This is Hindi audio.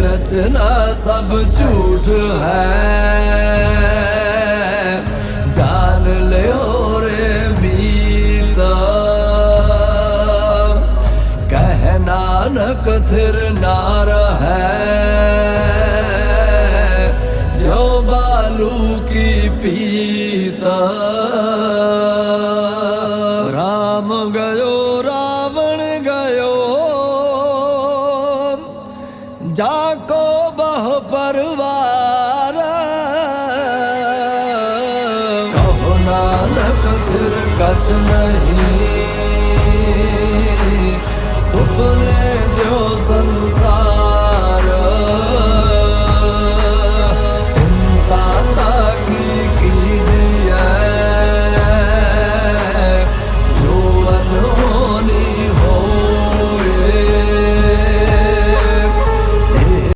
रचना सब झूठ है। जान ले रे मीत कह नानक थिर नार है। जो बालू की पीता। राम गयो रावण जाको बह परवार। कहो नानक थिर कछ नहीं।